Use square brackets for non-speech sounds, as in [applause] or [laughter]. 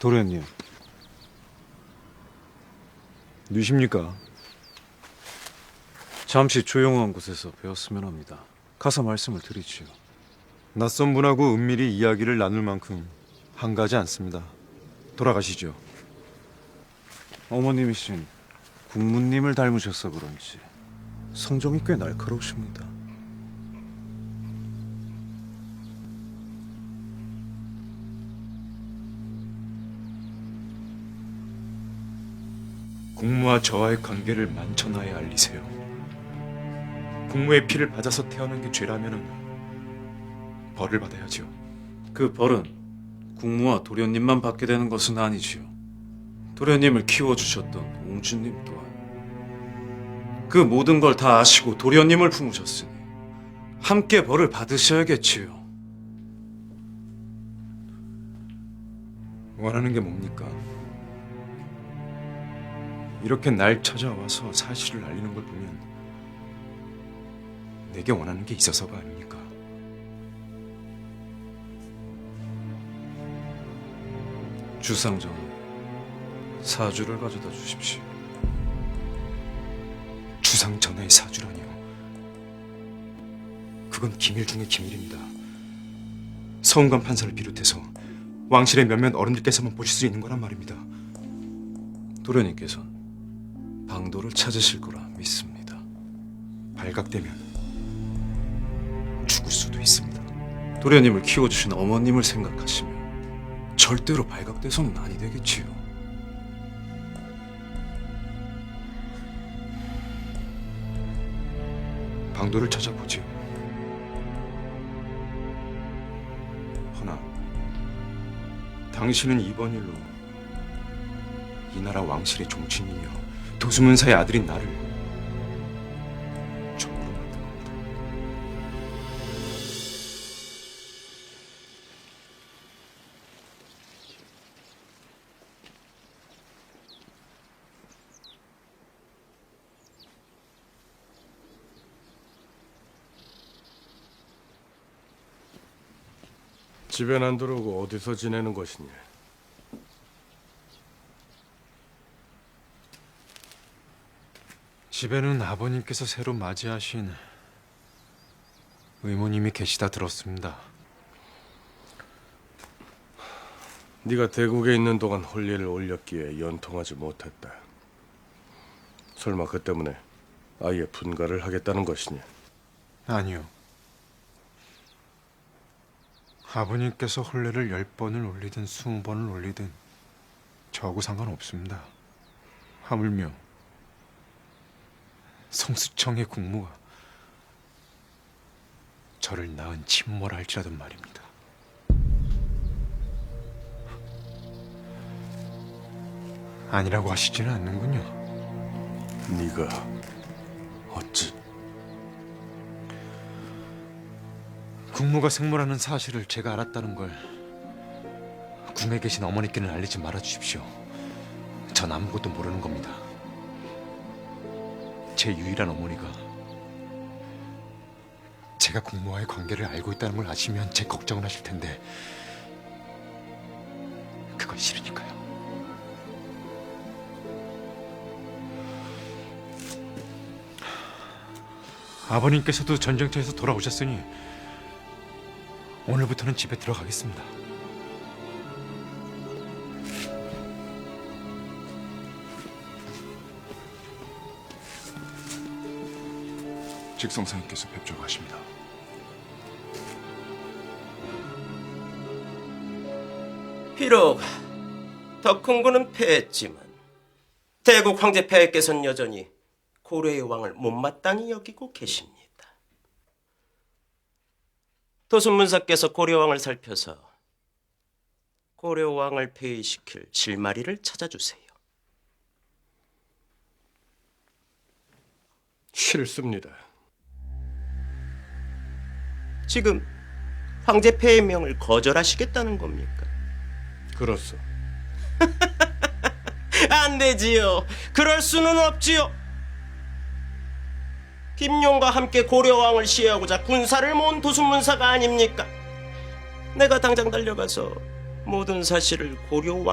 도련님. 누십니까? 잠시 조용한 곳에서 배웠으면 합니다. 가서 말씀을 드리지요. 낯선 분하고 은밀히 이야기를 나눌 만큼 한가하지 않습니다. 돌아가시죠. 어머님이신 국무님을 닮으셔서 그런지 성정이 꽤 날카로우십니다. 국무와 저와의 관계를 만천하에 알리세요. 국무의 피를 받아서 태어난 게 죄라면은 벌을 받아야죠. 그 벌은 국무와 도련님만 받게 되는 것은 아니지요. 도련님을 키워주셨던 옹주님 또한 그 모든 걸 다 아시고 도련님을 품으셨으니 함께 벌을 받으셔야겠지요. 원하는 게 뭡니까? 이렇게 날 찾아와서 사실을 알리는 걸 보면 내게 원하는 게 있어서가 아닙니까? 주상전은 사주를 가져다 주십시오. 주상 전하의 사주라니요. 그건 기밀 중의 기밀입니다. 서운관 판사를 비롯해서 왕실의 몇몇 어른들께서만 보실 수 있는 거란 말입니다. 도련님께서는 방도를 찾으실 거라 믿습니다. 발각되면 죽을 수도 있습니다. 도련님을 키워주신 어머님을 생각하시면 절대로 발각돼서는 아니 되겠지요. 방도를 찾아보지요. 허나 당신은 이번 일로 이 나라 왕실의 종친이며 도수문사의 아들인 나를 적으로 만든 겁니다. 집엔 안 들어오고 어디서 지내는 것이냐? 집에는 아버님께서 새로 맞이하신 의모님이 계시다 들었습니다. 네가 대국에 있는 동안 홀리를 올렸기에 연통하지 못했다. 설마 그 때문에 아예 분가를 하겠다는 것이냐? 아니요. 아버님께서 혼례를 열 번을 올리든 스무 번을 올리든 저하고 상관없습니다. 하물며 성수청의 국무가 저를 낳은 친모라 할지라도 말입니다. 아니라고 하시지는 않는군요. 네가 어찌? 국무가 생모라는 사실을 제가 알았다는 걸 궁에 계신 어머니께는 알리지 말아 주십시오. 전 아무것도 모르는 겁니다. 제 유일한 어머니가 제가 국무와의 관계를 알고 있다는 걸 아시면 제 걱정을 하실 텐데 그건 싫으니까요. 아버님께서도 전쟁터에서 돌아오셨으니 오늘부터는 집에 들어가겠습니다. 직성상께서 뵙자고 하십니다. 비록 덕훈군은 패했지만 대국 황제 폐하께서는 여전히 고려의 왕을 못마땅히 여기고 계십니다. 도순문사께서 고려 왕을 살펴서 고려 왕을 폐위시킬 실마리를 찾아주세요. 싫습니다. 지금 황제 폐의 명을 거절하시겠다는 겁니까? 그렇소. [laughs] 안 되지요. 그럴 수는 없지요. 김용과 함께 고려왕을 시해하고자 군사를 모은 도순문사가 아닙니까? 내가 당장 달려가서 모든 사실을 고려왕